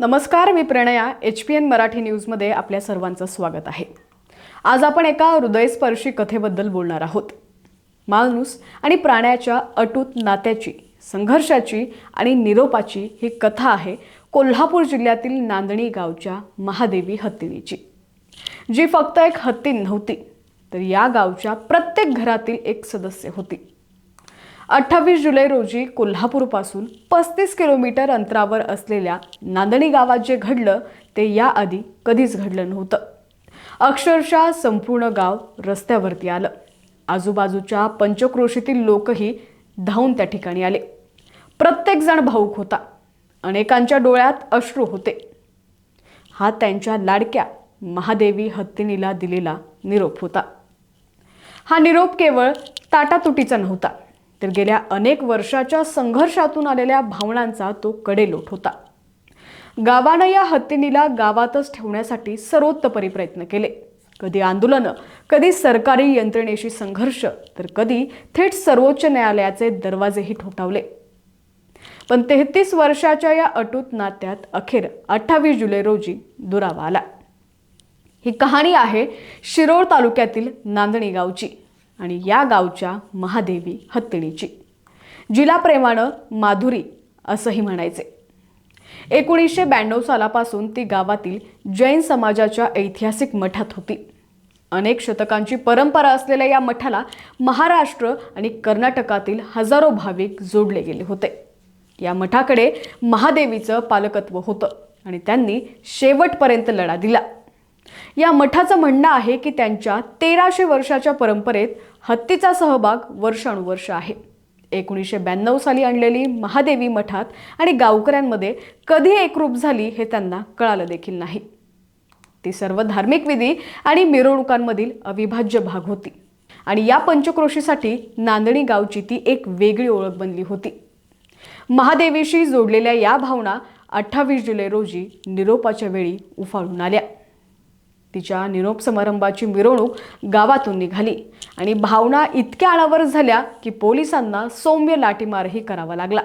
नमस्कार मी Pranaya H P N Marathi न्यूजमध्ये आपल्या सर्वांचं स्वागत आहे. आज आपण एका हृदयस्पर्शी कथेबद्दल बोलणार आहोत. माणूस आणि प्राण्याच्या अटूट नात्याची संघर्षाची आणि निरोपाची ही कथा आहे कोल्हापूर जिल्ह्यातील नांदणी गावच्या महादेवी हत्तीणीची जी फक्त एक हत्ती नव्हती तर या गावच्या प्रत्येक घरातील एक सदस्य होती. अठ्ठावीस जुलै रोजी कोल्हापूरपासून पस्तीस किलोमीटर अंतरावर असलेल्या नांदणी गावात जे घडलं ते याआधी कधीच घडलं नव्हतं. अक्षरशः संपूर्ण गाव रस्त्यावरती आलं. आजूबाजूच्या पंचक्रोशीतील लोकही धावून त्या ठिकाणी आले. प्रत्येकजण भाऊक होता. अनेकांच्या डोळ्यात अश्रू होते. हा त्यांच्या लाडक्या महादेवी हत्तीनीला दिलेला निरोप होता. हा निरोप केवळ ताटातुटीचा नव्हता. तर गेल्या अनेक वर्षाच्या संघर्षातून आलेल्या भावनांचा तो कडेलोट होता. गावानं या हत्तीनीला गावातच ठेवण्यासाठी सर्वोत्तपरी प्रयत्न केले. कधी आंदोलनं कधी सरकारी यंत्रणेशी संघर्ष तर कधी थेट सर्वोच्च न्यायालयाचे दरवाजेही ठोठावले. पण तेहतीस वर्षाच्या या अटूट नात्यात अखेर अठ्ठावीस जुलै रोजी दुरावा आला. ही कहाणी आहे शिरोळ तालुक्यातील नांदणी गावची. आणि या गावच्या महादेवी हत्तीणीची. जिला प्रेमानं माधुरी असंही म्हणायचे. एकोणीसशे ब्याण्णव सालापासून ती गावातील जैन समाजाच्या ऐतिहासिक मठात होती. अनेक शतकांची परंपरा असलेल्या या मठाला महाराष्ट्र आणि कर्नाटकातील हजारो भाविक जोडले गेले होते. या मठाकडे महादेवीचं पालकत्व होतं आणि त्यांनी शेवटपर्यंत लढा दिला. या मठाचं म्हणणं आहे की त्यांच्या तेराशे वर्षाच्या परंपरेत हत्तीचा सहभाग वर्षानुवर्ष आहे. एकोणीसशे ब्याण्णव साली आणलेली महादेवी मठात आणि गावकऱ्यांमध्ये कधी एकरूप झाली हे त्यांना कळालं देखील नाही. ती सर्व धार्मिक विधी आणि मिरवणुकांमधील अविभाज्य भाग होती. आणि या पंचक्रोशीसाठी नांदणी गावची ती एक वेगळी ओळख बनली होती. महादेवीशी जोडलेल्या या भावना अठ्ठावीस जुलै रोजी निरोपाच्या वेळी उफाळून आल्या. तिच्या निरोप समारंभाची मिरवणूक गावातून निघाली. आणि भावना इतक्या आळावर झाल्या की पोलिसांना सौम्य लाठीमारही करावा लागला.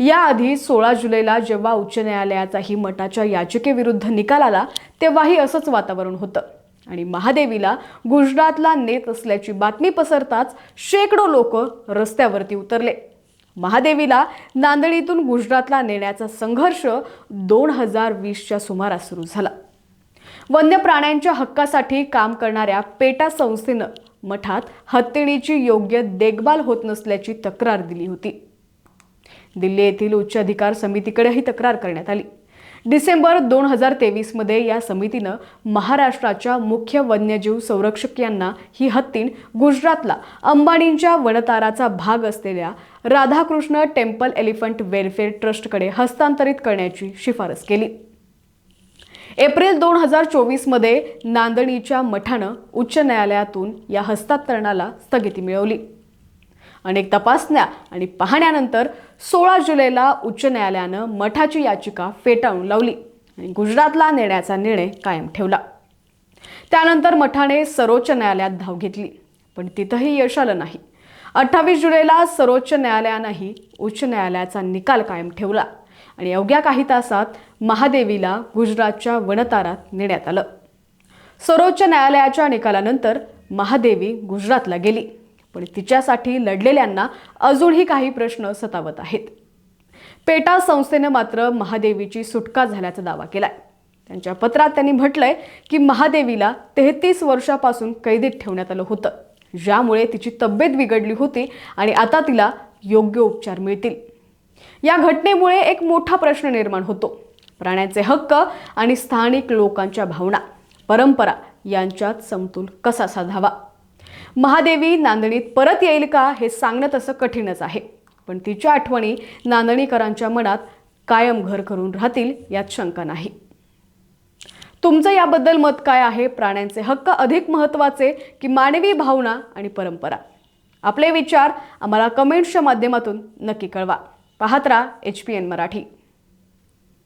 याआधी सोळा जुलैला जेव्हा उच्च न्यायालयाचाही मठाच्या याचिकेविरुद्ध निकाल आला तेव्हाही असंच वातावरण होतं. आणि महादेवीला गुजरातला नेत असल्याची बातमी पसरताच शेकडो लोक रस्त्यावरती उतरले. महादेवीला नांदणीतून गुजरातला नेण्याचा संघर्ष दोन हजार वीसच्या सुमारास सुरू झाला. वन्य प्राण्यांच्या हक्कासाठी काम करणाऱ्या पेटा संस्थेनं मठात हत्तीणीची योग्य देखभाल होत नसल्याची तक्रार दिली होती. दिल्ली येथील उच्च अधिकार समितीकडे ही तक्रार करण्यात आली. डिसेंबर दोन हजार तेवीसमध्ये या समितीनं महाराष्ट्राच्या मुख्य वन्यजीव संरक्षक यांना ही हत्तीण गुजरातला अंबानींच्या वनताराचा भाग असलेल्या राधाकृष्ण टेम्पल एलिफंट वेलफेअर ट्रस्टकडे हस्तांतरित करण्याची शिफारस केली. एप्रिल दोन हजार चोवीसमध्ये नांदणीच्या मठानं उच्च न्यायालयातून या हस्तांतरणाला स्थगिती मिळवली. अनेक तपासण्या आणि पाहण्यानंतर सोळा जुलैला उच्च न्यायालयानं मठाची याचिका फेटाळून लावली आणि गुजरातला नेण्याचा निर्णय कायम ठेवला. त्यानंतर मठाने सर्वोच्च न्यायालयात धाव घेतली पण तिथंही यश आलं नाही. अठ्ठावीस जुलैला सर्वोच्च न्यायालयानंही उच्च न्यायालयाचा निकाल कायम ठेवला. आणि अवघ्या काही तासात महादेवीला गुजरातच्या वनतारात नेण्यात आलं. सर्वोच्च न्यायालयाच्या निकालानंतर महादेवी गुजरातला गेली पण तिच्यासाठी लढलेल्यांना अजूनही काही प्रश्न सतावत आहेत. पेटा संस्थेनं मात्र महादेवीची सुटका झाल्याचा दावा केलाय. त्यांच्या पत्रात त्यांनी म्हटलंय की महादेवीला तेहतीस वर्षापासून कैदीत ठेवण्यात आलं होतं. ज्यामुळे तिची तब्येत बिघडली होती आणि आता तिला योग्य उपचार मिळतील. या घटनेमुळे एक मोठा प्रश्न निर्माण होतो. प्राण्यांचे हक्क आणि स्थानिक लोकांच्या भावना परंपरा यांच्यात समतोल कसा साधावा? महादेवी नांदणीत परत येईल का हे सांगणं तसं कठीणच आहे. पण तिच्या आठवणी नांदणीकरांच्या मनात कायम घर करून राहतील यात शंका नाही. तुमचं याबद्दल मत काय आहे? प्राण्यांचे हक्क अधिक महत्त्वाचे की मानवी भावना आणि परंपरा? आपले विचार आम्हाला कमेंट्सच्या माध्यमातून नक्की कळवा. पाहत राहा एच पी एन मराठी.